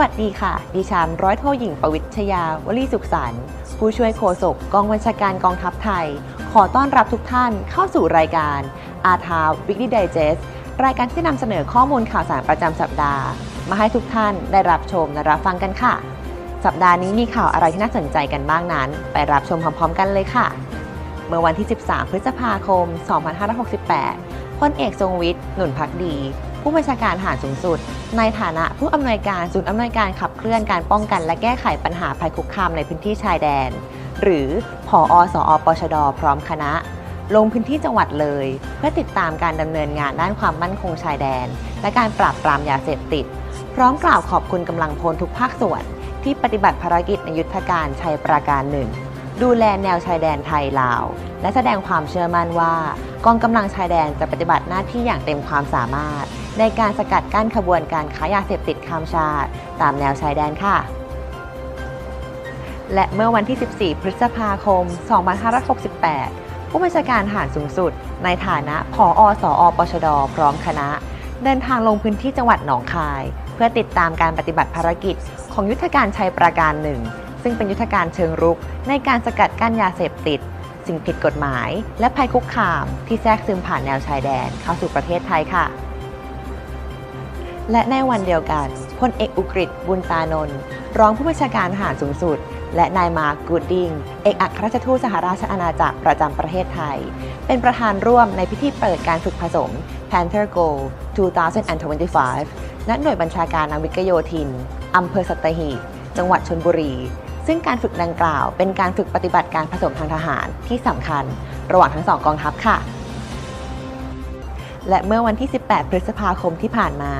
วัสดีค่ะ ดิฉันร้อยโทหญิงประวิชยาวลีสุขสันต์ผู้ช่วยโฆษกกองบัญชาการกองทัพไทย ขอต้อนรับทุกท่านเข้าสู่รายการอาทาววิก l y ไดเจสรายการที่นำเสนอข้อมูลข่าวสารประจำสัปดาห์ มาให้ทุกท่านได้รับชมและรับฟังกันค่ะ สัปดาห์นี้มีข่าวอะไรที่น่าสนใจกันบ้างนั้น ไปรับชมพร้อมๆ กันเลยค่ะ เมื่อวันที่ 13 พฤษภาคม 2568พลเอกทรงวิทย์หนุนพักดี ผู้บัญชาการทหารสูงสุด ในฐานะผู้อำนวยการศูนย์อำนวยการขับเคลื่อนการป้องกัน และแก้ไขปัญหาภัยคุกคามในพื้นที่ชายแดน หรือผอสอปชด พร้อมคณะ ลงพื้นที่จังหวัดเลย เพื่อติดตามการดำเนินงานด้านความมั่นคงชายแดน และการปราบปรามยาเสพติด พร้อมกล่าวขอบคุณกำลังพลทุกภาคส่วน ที่ปฏิบัติภารกิจในยุทธการชัยปราการหนึ่งดูแลแนวชายแดนไทยลาวและแสดงความเชื่อมั่นว่า กองกำลังชายแดนจะปฏิบัติหน้าที่อย่างเต็มความสามารถ ในการสกัดกั้นขบวนการค้ายาเสพติดข้ามชาติ ตามแนวชายแดนค่ะ และเมื่อวันที่ 14 พฤษภาคม 2568ผู้บัญชาการทหารสูงสุด ในฐานะผอสอปชด พร้อมคณะ เดินทางลงพื้นที่จังหวัดหนองคาย เพื่อติดตามการปฏิบัติภารกิจ ของยุทธการชัยปราการหนึ่ง ซึ่งเป็นยุทธการเชิงรุกในการสกัดกั้นยาเสพติด สิ่งผิดกฎหมาย และภัยคุกคามที่แทรกซึมผ่านแนวชายแดนเข้าสู่ประเทศไทยค่ะ และในวันเดียวกันพลเอกอุกฤษบุญตานนท์รองผู้บัญชาการทหารสูงสุด และนายมาร์กูดดิง เอกอัครราชทูตสหราชอาณาจักรประจำประเทศไทย เป็นประธานร่วมในพิธีเปิดการฝึกผสม Panther Go 2025 ณ หน่วยบัญชาการนาวิกโยธิน อำเภอสัตหีบ จังหวัดชนบุรี ซึ่งการฝึกดังกล่าว เป็นการฝึกปฏิบัติการผสมทางทหารที่สำคัญ ระหว่างทั้งสองกองทัพค่ะ และเมื่อวันที่ 18 พฤษภาคมที่ผ่านมา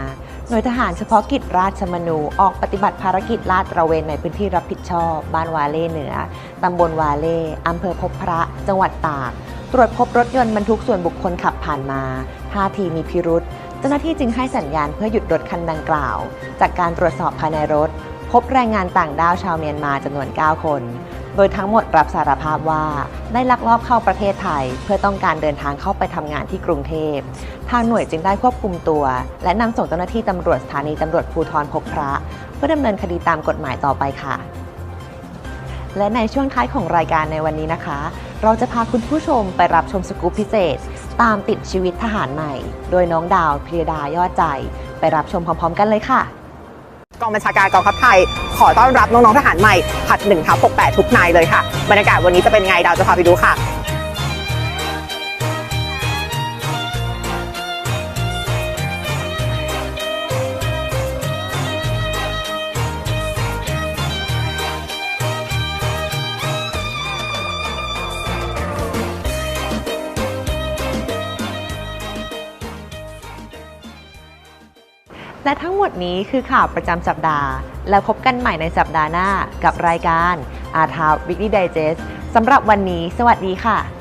หน่วยทหารเฉพาะกิจราชมนูออกปฏิบัติภารกิจลาดตระเวนในพื้นที่รับผิดชอบ บ้านวาเล่เหนือ ตำบลวาเล่อำเภอพบพระ จังหวัดตาก ตรวจพบรถยนต์บรรทุกส่วนบุคคลขับผ่านมาท่าทีมีพิรุษเจ้าหน้าที่จึงให้สัญญาณเพื่อหยุดรถคันดังกล่าว จากการตรวจสอบภายในรถ พบแรงงานต่างด้าวชาวเมียนมาจำนวน 9 คน โดยทั้งหมดรับสารภาพว่า ได้ลักลอบเข้าประเทศไทย เพื่อต้องการเดินทางเข้าไปทำงานที่กรุงเทพ ทางหน่วยจึงได้ควบคุมตัว และนำส่งเจ้าหน้าที่ตำรวจสถานีตำรวจภูธรพบพระ เพื่อดำเนินคดีตามกฎหมายต่อไปค่ะ และในช่วงท้ายของรายการในวันนี้นะคะ เราจะพาคุณผู้ชมไปรับชมสกู๊ปพิเศษ ตามติดชีวิตทหารใหม่ โดยน้องดาวพิรดายอดใจ ไปรับชมพร้อม ๆ กันเลยค่ะ กองบัญชาการกองทัพไทย ขอต้อนรับน้องๆทหารใหม่ผัด1ทับ68 ทุกนายเลยค่ะ บรรยากาศวันนี้จะเป็นไงดาวจะพาไปดูค่ะ และทั้งหมดนี้คือข่าวประจำสัปดาห์ แล้วพบกันใหม่ในสัปดาห์หน้ากับรายการอาทาววิก l y ไดเจสสำหรับวันนี้ สวัสดีค่ะ